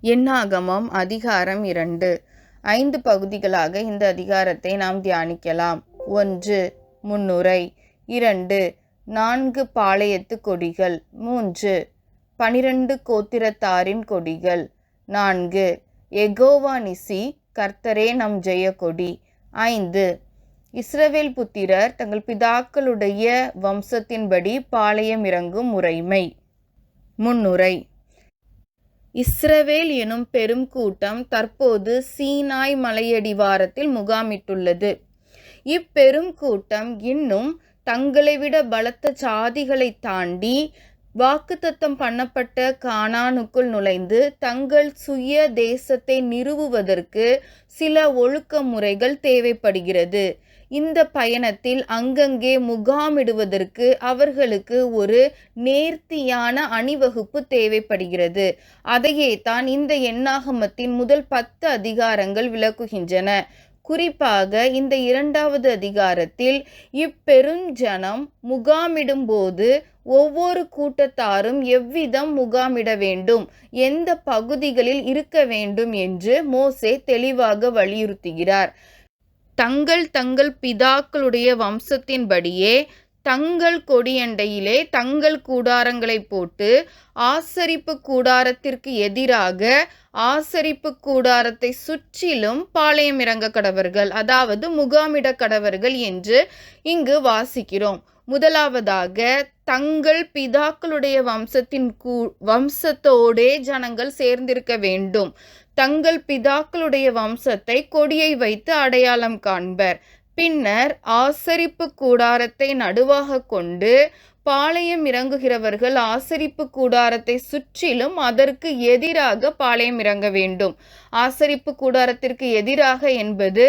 எண்ணாகமம் அதிகாரம் இரண்டு. ஐந்து பகுதிகளாக இந்த அதிகாரத்தை நாம் தியானிக்கலாம். ஒன்று முன்னுரை. இரண்டு நான்கு பாளையத்து கொடிகள். மூன்று பனிரெண்டு கோத்திரத்தாரின் கொடிகள். நான்கு எகோவா நிசி கர்த்தரே நம் ஜெயக்கொடி. ஐந்து இஸ்ரவேல் புத்திரர் தங்கள் பிதாக்களுடைய வம்சத்தின்படி பாளையம் இறங்கும் முறைமை. முன்னுரை. இஸ்ரவேல் எனும் பெரும் கூட்டம் தற்போது சீனாய் மலையடிவாரத்தில் முகாமிட்டுள்ளது. இப்பெரும் கூட்டம் இன்னும் தங்களை விட பலத்த சாதிகளை தாண்டி வாக்குத்தத்தம் பண்ணப்பட்ட கானானுக்குள் நுழைந்து தங்கள் சுய தேசத்தை நிறுவுவதற்கு சில ஒழுக்க முறைகள் தேவைப்படுகிறது. இந்த பயணத்தில் அங்கங்கே முகாமிடுவதற்கு அவர்களுக்கு ஒரு நேர்த்தியான அணிவகுப்பு தேவைப்படுகிறது. அதையே தான் இந்த எண்ணாகமத்தின் முதல் பத்து அதிகாரங்கள் விளக்குகின்றன. குறிப்பாக இந்த இரண்டாவது அதிகாரத்தில் இப்பெருஞ்சனம் முகாமிடும்போது ஒவ்வொரு கூட்டத்தாரும் எவ்விதம் முகாமிட வேண்டும் எந்த பகுதிகளில் இருக்க வேண்டும் என்று மோசே தெளிவாக வலியுறுத்துகிறார். தங்கள் தங்கள் பிதாக்களுடைய வம்சத்தின்படியே தங்கள் கொடியண்டையிலே தங்கள் கூடாரங்களை போட்டு ஆசரிப்பு கூடாரத்திற்கு எதிராக ஆசரிப்பு கூடாரத்தை சுற்றிலும் பாளையம் இறங்க கடவர்கள் அதாவது முகாமிட கடவர்கள் என்று இங்கு வாசிக்கிறோம். முதலாவதாக தங்கள் பிதாக்களுடைய வம்சத்தின் கூ வம்சத்தோடே ஜனங்கள் சேர்ந்திருக்க வேண்டும். தங்கள் பிதாக்களுடைய வம்சத்தை கொடியை வைத்து அடையாளம் காண்பர். பின்னர் ஆசரிப்பு கூடாரத்தை நடுவாக கொண்டு பாளையம் இறங்குகிறவர்கள் ஆசரிப்பு கூடாரத்தை சுற்றிலும் அதற்கு எதிராக பாளையம் இறங்க வேண்டும். ஆசரிப்பு கூடாரத்திற்கு எதிராக என்பது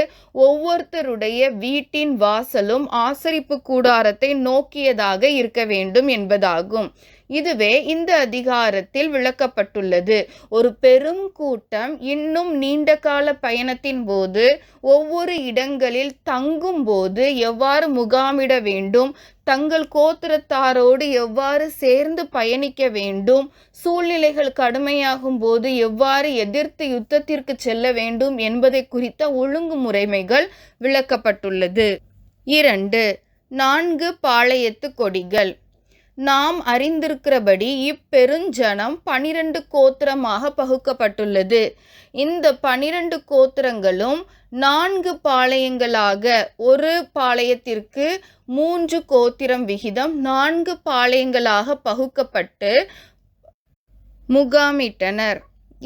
ஒவ்வொருத்தருடைய வீட்டின் வாசலும் ஆசரிப்பு கூடாரத்தை நோக்கியதாக இருக்க வேண்டும் என்பதாகும். இதுவே இந்த அதிகாரத்தில் விளக்கப்பட்டுள்ளது. ஒரு பெரும் கூட்டம் இன்னும் நீண்ட கால பயணத்தின் போது ஒவ்வொரு இடங்களில் தங்கும் போது எவ்வாறு முகாமிட வேண்டும் தங்கள் கோத்திரத்தாரோடு எவ்வாறு சேர்ந்து பயணிக்க வேண்டும் சூழ்நிலைகள் கடுமையாகும் போது எவ்வாறு எதிர்த்து யுத்தத்திற்கு செல்ல வேண்டும் என்பதை குறித்த ஒழுங்குமுறைமைகள் விளக்கப்பட்டுள்ளது. இரண்டு நான்கு பாளையத்து கொடிகள். நாம் அறிந்திருக்கிறபடி இப்பெருஞ்சனம் பனிரெண்டு கோத்திரமாக பகுக்கப்பட்டுள்ளது. இந்த பனிரெண்டு கோத்திரங்களும் நான்கு பாளையங்களாக ஒரு பாளையத்திற்கு மூன்று கோத்திரம் விகிதம் நான்கு பாளையங்களாக பகுக்கப்பட்டு முகாமிட்டனர்.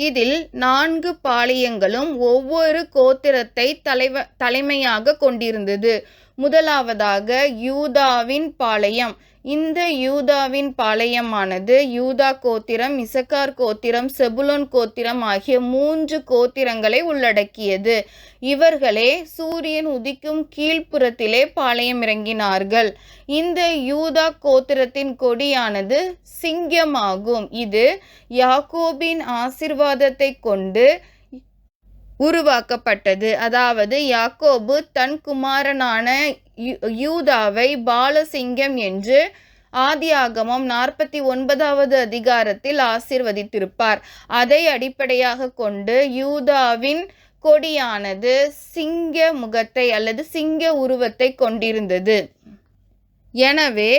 இதில் நான்கு பாளையங்களும் ஒவ்வொரு கோத்திரத்தை தலைவ தலைமையாக கொண்டிருந்தது. முதலாவதாக யூதாவின் பாளையம். இந்த யூதாவின் பாளையமானது யூதா கோத்திரம் இசக்கார் கோத்திரம் செபுலோன் கோத்திரம் ஆகிய மூன்று கோத்திரங்களை உள்ளடக்கியது. இவர்களே சூரியன் உதிக்கும் கீழ்ப்புறத்திலே பாளையம் இறங்கினார்கள் இந்த யூதா கோத்திரத்தின் கொடியானது சிங்கமாகும். இது யாக்கோபின் ஆசிர்வாதத்தை கொண்டு உருவாக்கப்பட்டது. அதாவது யாக்கோபு தன் குமாரனான யூதாவை பாலசிங்கம் என்று ஆதியாகமம் நாற்பத்தி ஒன்பதாவது அதிகாரத்தில் ஆசிர்வதித்திருப்பார். அதை அடிப்படையாக கொண்டு யூதாவின் கொடியானது சிங்க முகத்தை அல்லது சிங்க உருவத்தை கொண்டிருந்தது. எனவே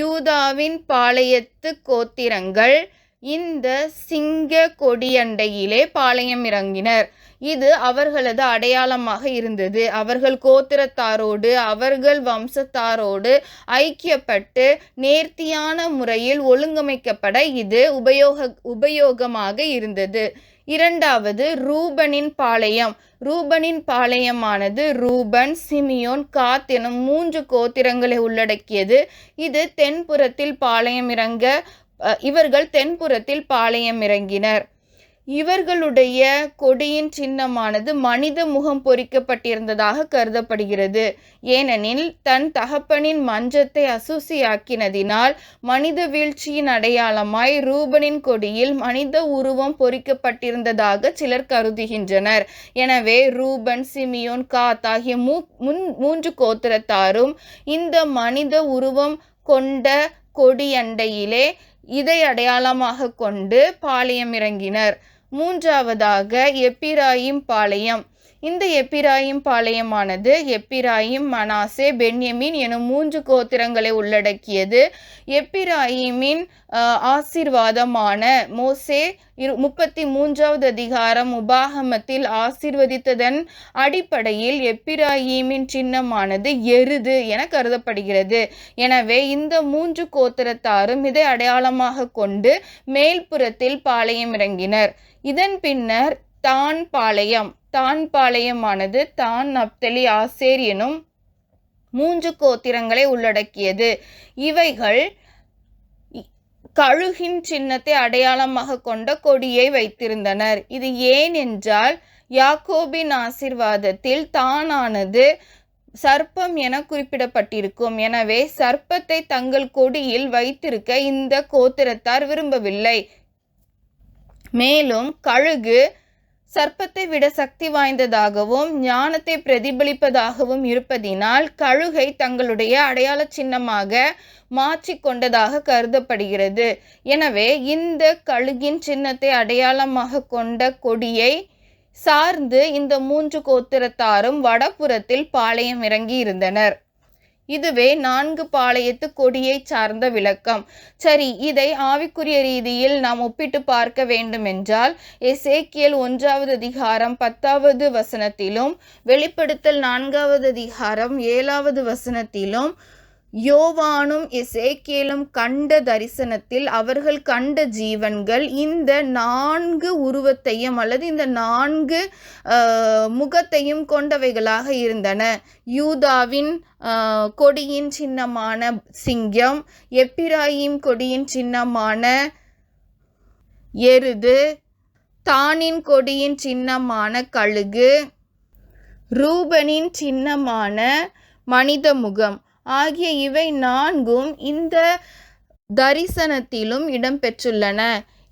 யூதாவின் பாளையத்து கோத்திரங்கள் இந்த சிங்க கொடியண்டையிலே பாளையம் இறங்கினர். இது அவர்களது அடையாளமாக இருந்தது. அவர்கள் கோத்திரத்தாரோடு அவர்கள் வம்சத்தாரோடு ஐக்கியப்பட்டு நேர்த்தியான முறையில் ஒழுங்கமைக்கப்பட இது உபயோக உபயோகமாக இருந்தது. இரண்டாவது ரூபனின் பாளையம். ரூபனின் பாளையமானது ரூபன் சிமியோன் காத் எனும் மூன்று கோத்திரங்களை உள்ளடக்கியது. இது தென்புறத்தில் பாளையம் இறங்க இவர்கள் தென்புறத்தில் பாளையம் இறங்கினர். இவர்களுடைய கொடியின் சின்னமானது மனித முகம் பொறிக்கப்பட்டிருந்ததாக கருதப்படுகிறது. ஏனெனில் தன் தகப்பனின் மஞ்சத்தை அசூசியாக்கினதினால் மனித வீழ்ச்சியின் அடையாளமாய் ரூபனின் கொடியில் மனித உருவம் பொறிக்கப்பட்டிருந்ததாக சிலர் கருதுகின்றனர். எனவே ரூபன் சிமியோன் காத் ஆகிய மூ முன் மூன்று கோத்திரத்தாரும் இந்த மனித உருவம் கொண்ட கொடியண்டையிலே இதை அடையாளமாக கொண்டு பாளையம் இறங்கினர். மூன்றாவதாக எப்பிராயிம் பாளையம். இந்த எப்பிராயிம் பாளையமானது எப்பிராயிம் மனாசே பென்யமின் எனும் மூன்று கோத்திரங்களை உள்ளடக்கியது. எப்பிராயிமின் ஆசிர்வாதமான மோசே இரு முப்பத்தி மூன்றாவது அதிகாரம் உபாகமத்தில் ஆசிர்வதித்ததன் அடிப்படையில் எப்பிராயிமின் சின்னமானது எருது என கருதப்படுகிறது. எனவே இந்த மூன்று கோத்திரத்தாரும் இதை அடையாளமாக கொண்டு மேல்புறத்தில் பாளையம் இறங்கினர் இதன் பின்னர் தான் பாளையம் தான் பாளையமானது தான் நப்தலி ஆசேர் எனும் மூன்று கோத்திரங்களை உள்ளடக்கியது. இவைகள் கழுகின் சின்னத்தை அடையாளமாக கொண்ட கொடியை வைத்திருந்தனர். இது ஏன் என்றால் யாக்கோபின் ஆசீர்வாதத்தில் தானானது சர்ப்பம் என குறிப்பிடப்பட்டிருக்கும். எனவே சர்ப்பத்தை தங்கள் கொடியில் வைத்திருக்க இந்த கோத்திரத்தார் விரும்பவில்லை. மேலும் கழுகு சர்ப்பத்தை விட சக்தி வாய்ந்ததாகவும் ஞானத்தை பிரதிபலிப்பதாகவும் இருப்பதினால் கழுகை தங்களுடைய அடையாள சின்னமாக மாற்றிக்கொண்டதாக கருதப்படுகிறது. எனவே இந்த கழுகின் சின்னத்தை அடையாளமாக கொண்ட கொடியை சார்ந்து இந்த மூன்று கோத்திரத்தாரும் வடபுறத்தில் பாளையம் இறங்கி இருந்தனர் இதுவே நான்கு பாளையத்து கொடியை சார்ந்த விளக்கம். சரி இதை ஆவிக்குரிய ரீதியில் நாம் ஒப்பிட்டு பார்க்க வேண்டுமென்றால் எசேக்கியல் ஒன்றாவது அதிகாரம் பத்தாவது வசனத்திலும் வெளிப்படுத்தல் நான்காவது அதிகாரம் ஏழாவது வசனத்திலும் யோவானும் எசேக்கேலும் கண்ட தரிசனத்தில் அவர்கள் கண்ட ஜீவன்கள் இந்த நான்கு உருவத்தையும் அல்லது இந்த நான்கு முகத்தையும் கொண்டவைகளாக இருந்தன. யூதாவின் கொடியின் சின்னமான சிங்கம் எப்பிராயிம் கொடியின் சின்னமான எருது தானின் கொடியின் சின்னமான கழுகு ரூபனின் சின்னமான மனித முகம். ஆகிய இவை நான்கும் இந்த தரிசனத்திலும் இடம்பெற்றுள்ளன.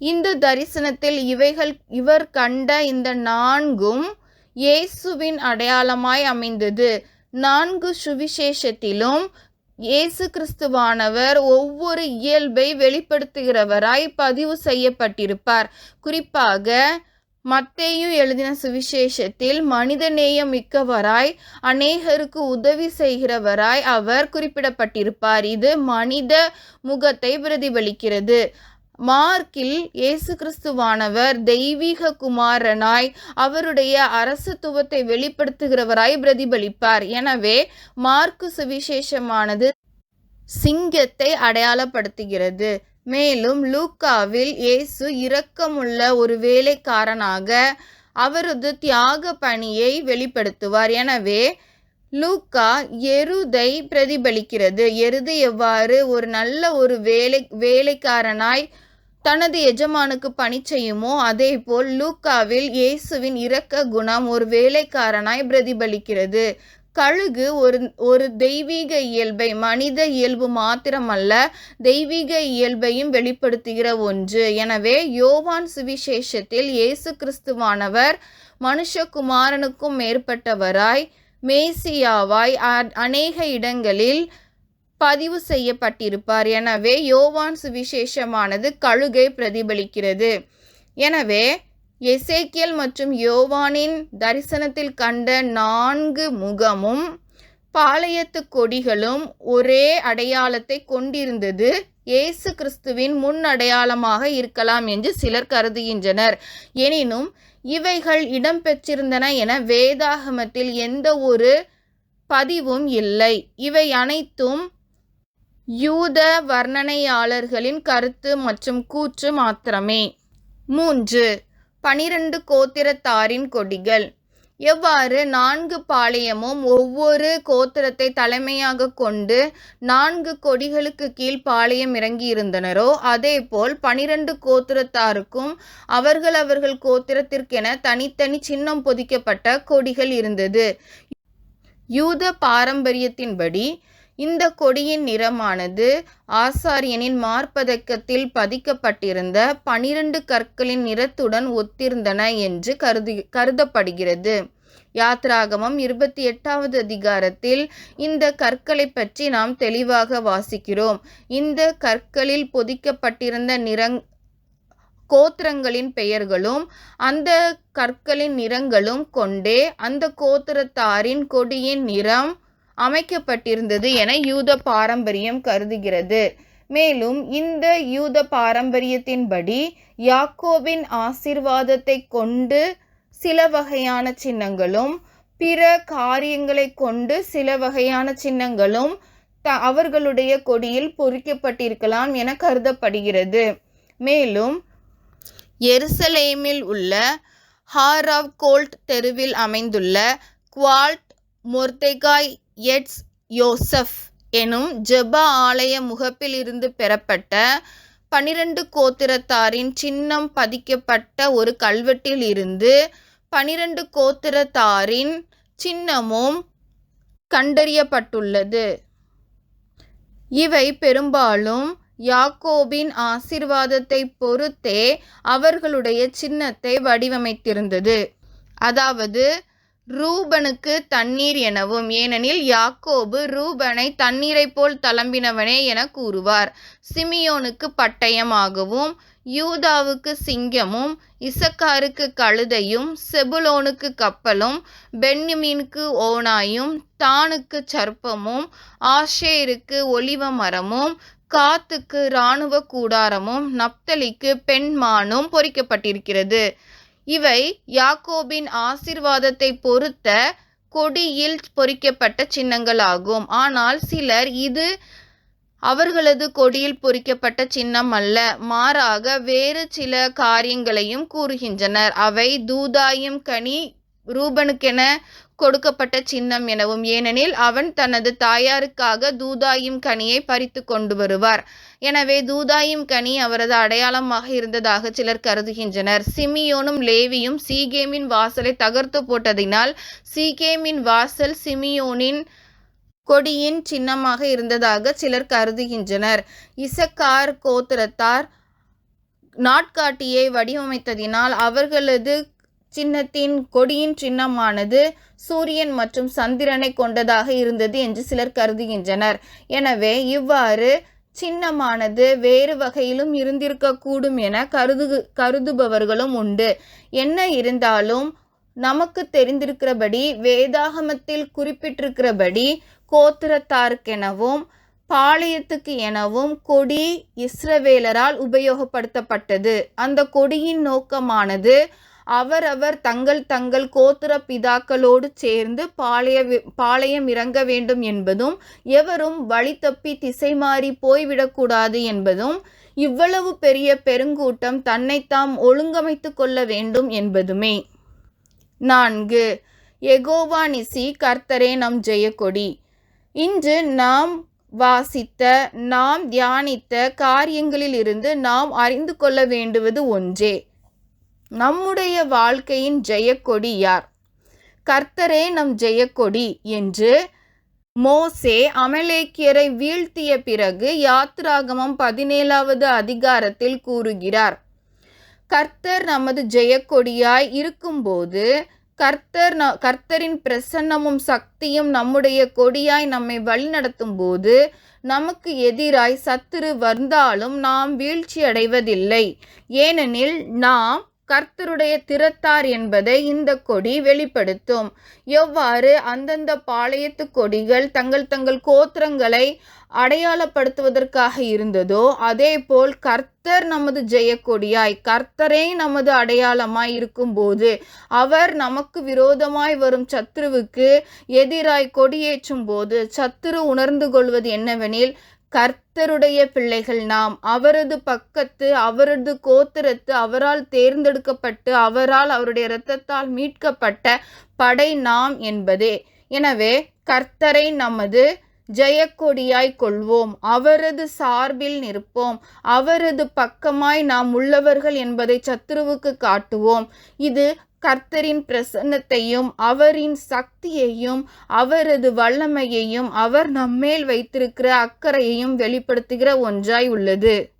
இந்த தரிசனத்தில் இவைகள் இவர் கண்ட இந்த நான்கும் இயேசுவின் அடையாளமாய் அமைந்தது. நான்கு சுவிசேஷத்திலும் இயேசு கிறிஸ்துவானவர் ஒவ்வொரு இயல்பை வெளிப்படுத்துகிறவராய் பதிவு செய்யப்பட்டிருப்பார். குறிப்பாக மத்தேயும் எழுதின சுவிசேஷத்தில் மனிதநேயம் மிக்கவராய் அநேகருக்கு உதவி செய்கிறவராய் அவர் குறிப்பிடப்பட்டிருப்பார். இது மனித முகத்தை பிரதிபலிக்கிறது. மார்க்கில் இயேசு கிறிஸ்துவானவர் தெய்வீக குமாரனாய் அவருடைய அரசத்துவத்தை வெளிப்படுத்துகிறவராய் பிரதிபலிப்பார். எனவே மார்க்கு சுவிசேஷமானது சிங்கத்தை அடையாளப்படுத்துகிறது. மேலும் லூக்காவில் இயேசு இரக்கமுள்ள ஒரு வேலைக்காரனாக அவரது தியாக பணியை வெளிப்படுத்துவார். எனவே லூக்கா எருதை பிரதிபலிக்கிறது. எருது எவ்வாறு ஒரு நல்ல ஒரு வேலை வேலைக்காரனாய் தனது எஜமானுக்கு பணி செய்யுமோ அதே போல் லூக்காவில் இயேசுவின் இரக்க குணம் ஒரு வேலைக்காரனாய் பிரதிபலிக்கிறது. கழுகு ஒரு ஒரு தெய்வீக இயல்பை மனித இயல்பு மாத்திரமல்ல தெய்வீக இயல்பையும் வெளிப்படுத்துகிற ஒன்று. எனவே யோவான் சுவிசேஷத்தில் இயேசு கிறிஸ்துவானவர் மனுஷகுமாரனுக்கும் மேற்பட்டவராய் மேசியாவாய் அ- அநேக இடங்களில் பதிவு செய்யப்பட்டிருப்பார். எனவே யோவான் சுவிசேஷமானது கழுகை பிரதிபலிக்கிறது. எனவே எசேக்கியல் மற்றும் யோவானின் தரிசனத்தில் கண்ட நான்கு முகமும் பாளையத்து கொடிகளும் ஒரே அடையாளத்தை கொண்டிருந்தது. இயேசு கிறிஸ்துவின் முன் அடையாளமாக இருக்கலாம் என்று சிலர் கருதுகின்றனர். எனினும் இவைகள் இடம்பெற்றிருந்தன என வேதாகமத்தில் எந்த ஒரு பதிவும் இல்லை. இவை அனைத்தும் யூத வர்ணனையாளர்களின் கருத்து மற்றும் கூற்று மாத்திரமே. மூன்று பனிரெண்டு கோத்திரத்தாரின் கொடிகள். எவ்வாறு நான்கு பாளையமும் ஒவ்வொரு கோத்திரத்தை தலைமையாக கொண்டு நான்கு கொடிகளுக்கு கீழ் பாளையம் இறங்கி இருந்தனரோ அதேபோல் பனிரெண்டு கோத்திரத்தாருக்கும் அவர்கள் அவர்கள் கோத்திரத்திற்கென தனித்தனி சின்னம் பொதிக்கப்பட்ட கொடிகள் இருந்தது. யூத பாரம்பரியத்தின்படி இந்த கொடியின் நிறமானது ஆசாரியனின் மார்பதக்கத்தில் பதிக்கப்பட்டிருந்த பனிரெண்டு கற்களின் நிறத்துடன் ஒத்திருந்தன என்று கருது கருதப்படுகிறது. யாத்ராகமம் இருபத்தி எட்டாவது அதிகாரத்தில் இந்த கற்களை பற்றி நாம் தெளிவாக வாசிக்கிறோம். இந்த கற்களில் பொதிக்கப்பட்டிருந்த நிறங் கோத்திரங்களின் பெயர்களும் அந்த கற்களின் நிறங்களும் கொண்டே அந்த கோத்திரத்தாரின் கொடியின் நிறம் அமைக்கப்பட்டிருந்தது என யூத பாரம்பரியம் கருதுகிறது. மேலும் இந்த யூத பாரம்பரியத்தின்படி யாக்கோவின் ஆசிர்வாதத்தை கொண்டு சில வகையான சின்னங்களும் பிற காரியங்களை கொண்டு சில வகையான சின்னங்களும் த அவர்களுடைய கொடியில் பொறிக்கப்பட்டிருக்கலாம் என கருதப்படுகிறது. மேலும் எருசலேமில் உள்ள ஹாராவ் கோல்ட் தெருவில் அமைந்துள்ள குவால்ட் மொர்தெகாய் எட்ஸ் யோசப் எனும் ஜெப ஆலய முகப்பிலிருந்து பெறப்பட்ட பனிரெண்டு கோத்திரத்தாரின் சின்னம் பதிக்கப்பட்ட ஒரு கல்வெட்டில் இருந்து பனிரெண்டு கோத்திரத்தாரின் சின்னமும் கண்டறியப்பட்டுள்ளது. இவை பெரும்பாலும் யாக்கோபின் ஆசிர்வாதத்தை பொறுத்தே அவர்களுடைய சின்னத்தை வடிவமைத்திருந்தது. அதாவது ரூபனுக்கு தண்ணீர் எனவும் ஏனெனில் யாக்கோபு ரூபனை தண்ணீரைப் போல் தளம்பினவனே என கூறுவார். சிமியோனுக்கு பட்டயமாகவும் யூதாவுக்கு சிங்கமும் இசக்காருக்கு கழுதையும் செபுலோனுக்கு கப்பலும் பென்னிமீனுக்கு ஓனாயும் தானுக்கு சர்ப்பமும் ஆஷேருக்கு ஒலிவ மரமும் காத்துக்கு இராணுவ கூடாரமும் நப்தலிக்கு பெண்மானும் பொறிக்கப்பட்டிருக்கிறது. இவை யாக்கோபின் ஆசிர்வாதத்தை பொறுத்த கொடியில் பொறிக்கப்பட்ட சின்னங்களாகும். ஆனால் சிலர் இது அவர்களது கொடியில் பொறிக்கப்பட்ட சின்னம் அல்ல. மாறாக வேறு சில காரியங்களையும் கூறுகின்றனர். அவை தூதாயும் கனி ரூபனுக்கென கொடுக்கப்பட்ட சின்னம் எனவும் ஏனெனில் அவன் தனது தாயாருக்காக தூதாயும் கனியை பறித்து கொண்டு வருவார். எனவே தூதாயும் கனி அவரது அடையாளமாக இருந்ததாக சிலர் கருதுகின்றனர். சிமியோனும் லேவியும் சீகேமின் வாசலை தகர்த்து போட்டதினால் சீகேமின் வாசல் சிமியோனின் கொடியின் சின்னமாக இருந்ததாக சிலர் கருதுகின்றனர். இசக்கார் கோத்திரத்தார் நாட்காட்டியை வடிவமைத்ததினால் அவர்களது சின்னத்தின் கொடியின் சின்னமானது சூரியன் மற்றும் சந்திரனை கொண்டதாக இருந்தது என்று சிலர் கருதுகின்றனர். எனவே இவ்வாறு சின்னமானது வேறு வகையிலும் இருந்திருக்கக்கூடும் என கருது கருதுபவர்களும் உண்டு. என்ன இருந்தாலும் நமக்கு தெரிந்திருக்கிறபடி வேதாகமத்தில் குறிப்பிட்டிருக்கிறபடி கோத்திரத்தாருக்கெனவும் பாளையத்துக்கு எனவும் கொடி இஸ்ரவேலரால் உபயோகப்படுத்தப்பட்டது. அந்த கொடியின் நோக்கமானது அவரவர் தங்கள் தங்கள் கோத்திர பிதாக்களோடு சேர்ந்து பாளைய பாளையம் இறங்க வேண்டும் என்பதும் எவரும் வழி தப்பி திசை மாறி போய்விடக்கூடாது என்பதும் இவ்வளவு பெரிய பெருங்கூட்டம் தன்னைத்தாம் ஒழுங்கமைத்து கொள்ள வேண்டும் என்பதுமே. நான்கு எகோவா நிசி கர்த்தரே நம் ஜெயக்கொடி. இன்று நாம் வாசித்த நாம் தியானித்த காரியங்களிலிருந்து நாம் அறிந்து கொள்ள வேண்டுவது ஒன்றே. நம்முடைய வாழ்க்கையின் ஜெயக்கொடி யார்? கர்த்தரே நம் ஜெயக்கொடி என்று மோசே அமலேக்கியரை வீழ்த்திய பிறகு யாத்ராகமம் பதினேழாவது அதிகாரத்தில் கூறுகிறார். கர்த்தர் நமது ஜெயக்கொடியாய் இருக்கும்போது கர்த்தர் ந கர்த்தரின் பிரசன்னமும் சக்தியும் நம்முடைய கொடியாய் நம்மை வழிநடத்தும் போது நமக்கு எதிராய் சத்துரு வந்தாலும் நாம் வீழ்ச்சி அடைவதில்லை ஏனெனில் நாம் கர்த்தருடைய திறத்தார் என்பதை இந்த கொடி வெளிப்படுத்தும். எவ்வாறு? அந்தந்த பாளையத்து கொடிகள் தங்கள் தங்கள் கோத்திரங்களை அடையாளப்படுத்துவதற்காக இருந்ததோ அதேபோல் கர்த்தர் நமது ஜெயக்கொடியாய் கர்த்தரே நமது அடையாளமாய் இருக்கும்போது அவர் நமக்கு விரோதமாய் வரும் சத்ருவுக்கு எதிராய் கொடியேற்றும் போது சத்துரு உணர்ந்து கொள்வது என்னவெனில் கர்த்தருடைய பிள்ளைகள் நாம். அவரது பக்கத்து அவரது கோத்திரத்து அவரால் தேர்ந்தெடுக்கப்பட்டு அவரால் அவருடைய இரத்தத்தால் மீட்கப்பட்ட படை நாம் என்பதே. எனவே கர்த்தரை நமது ஜெயக்கொடியாய் கொள்வோம். அவரது சார்பில் நிற்போம். அவரது பக்கமாய் நாம் உள்ளவர்கள் என்பதை சத்துருவுக்கு காட்டுவோம். இது கர்த்தரின் பிரசன்னத்தையும் அவரின் சக்தியையும் அவரது வல்லமையையும் அவர் நம்மேல் வைத்திருக்கிற அக்கறையையும் வெளிப்படுத்துகிற ஒன்றாய் உள்ளது.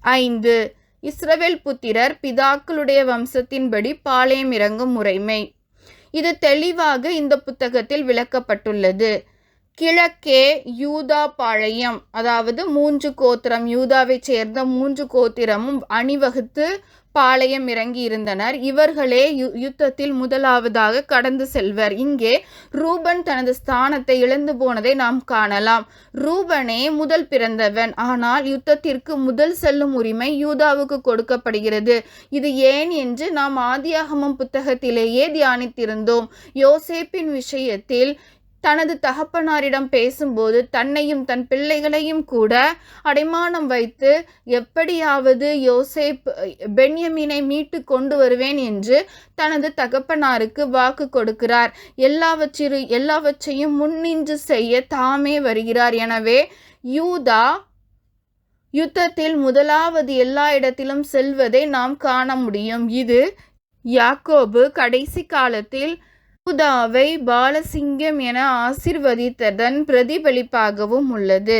ஐந்து. இஸ்ரவேல் புத்திரர் பிதாக்களுடைய வம்சத்தின்படி பாளையம் இறங்கும் முறைமை. இது தெளிவாக இந்த புத்தகத்தில் விளக்கப்பட்டுள்ளது. கிழக்கே யூதா பாளையம் அதாவது மூன்று கோத்திரம் யூதாவைச் சேர்ந்த மூன்று கோத்திரமும் அணிவகுத்து பாளையம் இறங்கி இருந்தனர். இவர்களே யு யுத்தத்தில் முதலாவதாக கடந்து செல்வர். இங்கே ரூபன் தனது ஸ்தானத்தை இழந்து போனதை நாம் காணலாம். ரூபனே முதல் பிறந்தவன். ஆனால் யுத்தத்திற்கு முதல் செல்லும் உரிமை யூதாவுக்கு கொடுக்கப்படுகிறது. இது ஏன் என்று நாம் ஆதியாகமம் புத்தகத்திலேயே தியானித்திருந்தோம். யோசேப்பின் விஷயத்தில் தனது தகப்பனாரிடம் பேசும்போது தன்னையும் தன் பிள்ளைகளையும் கூட அடைமானம் வைத்து எப்படியாவது யோசேப் பென்யமீனை மீட்டு கொண்டு வருவேன் என்று தனது தகப்பனாருக்கு வாக்கு கொடுக்கிறார். எல்லாவற்றிரு எல்லாவற்றையும் முன்னின்று செய்ய தாமே வருகிறார். எனவே யூதா யுத்தத்தில் முதலாவது எல்லா இடத்திலும் செல்வதை நாம் காண முடியும். இது யாக்கோபு கடைசி காலத்தில் யூதாவை பாலசிங்கம் என ஆசிர்வதித்ததன் பிரதிபலிப்பாகவும் உள்ளது.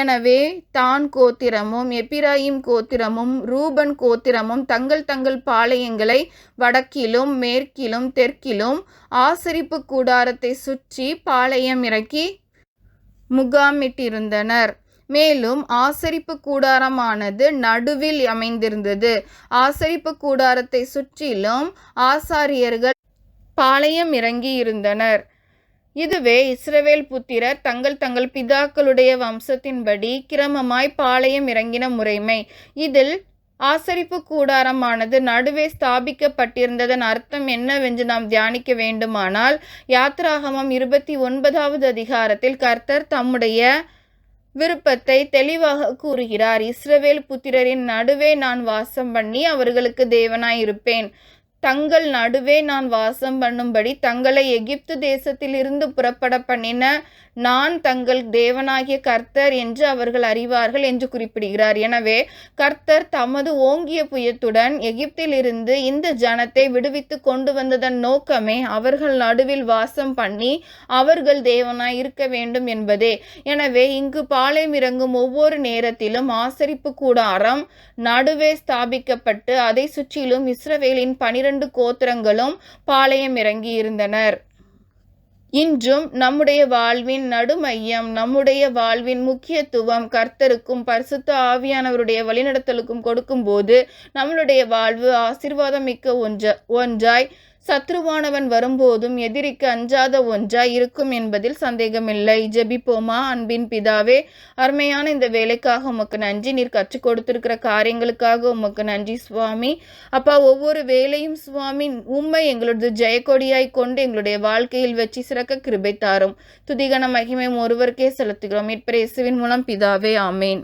எனவே தான் கோத்திரமும் எப்பிராயிம் கோத்திரமும் ரூபன் கோத்திரமும் தங்கள் தங்கள் பாளையங்களை வடக்கிலும் மேற்கிலும் தெற்கிலும் ஆசரிப்பு கூடாரத்தை சுற்றி பாளையம் இறக்கி முகாமிட்டிருந்தனர். மேலும் ஆசரிப்பு கூடாரமானது நடுவில் அமைந்திருந்தது. ஆசரிப்பு கூடாரத்தை சுற்றிலும் ஆசாரியர்கள் பாளையம் இறங்கி இருந்தனர் இதுவே இஸ்ரவேல் புத்திரர் தங்கள் தங்கள் பிதாக்களுடைய வம்சத்தின்படி கிரமமாய் பாளையம் இறங்கின முறைமை. இதில் ஆசரிப்பு கூடாரமானது நடுவே ஸ்தாபிக்கப்பட்டிருந்ததன் அர்த்தம் என்னவென்று நாம் தியானிக்க வேண்டுமானால் யாத்ராகமம் இருபத்தி ஒன்பதாவது அதிகாரத்தில் கர்த்தர் தம்முடைய விருப்பத்தை தெளிவாக கூறுகிறார். இஸ்ரவேல் புத்திரரின் நடுவே நான் வாசம் பண்ணி அவர்களுக்கு தேவனாய் இருப்பேன். தங்கள் நடுவே நான் வாசம் பண்ணும்படி தங்களை எகிப்து தேசத்திலிருந்து புறப்பட பண்ணின நான் தங்கள் தேவனாகிய கர்த்தர் என்று அவர்கள் அறிவார்கள் என்று குறிப்பிடுகிறார். எனவே கர்த்தர் தமது ஓங்கிய புயத்துடன் எகிப்திலிருந்து இந்த ஜனத்தை விடுவித்து கொண்டு வந்ததன் நோக்கமே அவர்கள் நடுவில் வாசம் பண்ணி அவர்கள் தேவனாய் இருக்க வேண்டும் என்பதே. எனவே இங்கு பாளையம் இறங்கும் ஒவ்வொரு நேரத்திலும் ஆசரிப்பு கூடாரம் நடுவே ஸ்தாபிக்கப்பட்டு அதை சுற்றிலும் இஸ்ரவேலின் பனிரெண்டு கோத்திரங்களும் பாளையம் இறங்கி இருந்தனர் இன்றும் நம்முடைய வாழ்வின் நடுமையம் நம்முடைய வாழ்வின் முக்கியத்துவம் கர்த்தருக்கும் பரிசுத்த ஆவியானவருடைய வழிநடத்தலுக்கும் கொடுக்கும்போது நம்மளுடைய வாழ்வு ஆசீர்வாதம் மிக்க ஒன்ற ஒன்றாய் சத்ருவானவன் வரும்போதும் எதிரிக்கு அஞ்சாத ஒன்றாய் இருக்கும் என்பதில் சந்தேகமில்லை. ஜெபிப்போமா அன்பின் பிதாவே அருமையான இந்த வேலைக்காக உமக்கு நன்றி. நீர் கற்றுக் கொடுத்திருக்கிற காரியங்களுக்காக உமக்கு நன்றி சுவாமி. அப்பா ஒவ்வொரு வேலையும் சுவாமி உண்மை எங்களது ஜெயக்கொடியாய் கொண்டு எங்களுடைய வாழ்க்கையில் வச்சு சிறக்க கிருபை தாரும். துதிகன மகிமையும் ஒருவருக்கே செலுத்துகிறோம். இப்பிரேசுவின் மூலம் பிதாவே ஆமேன்.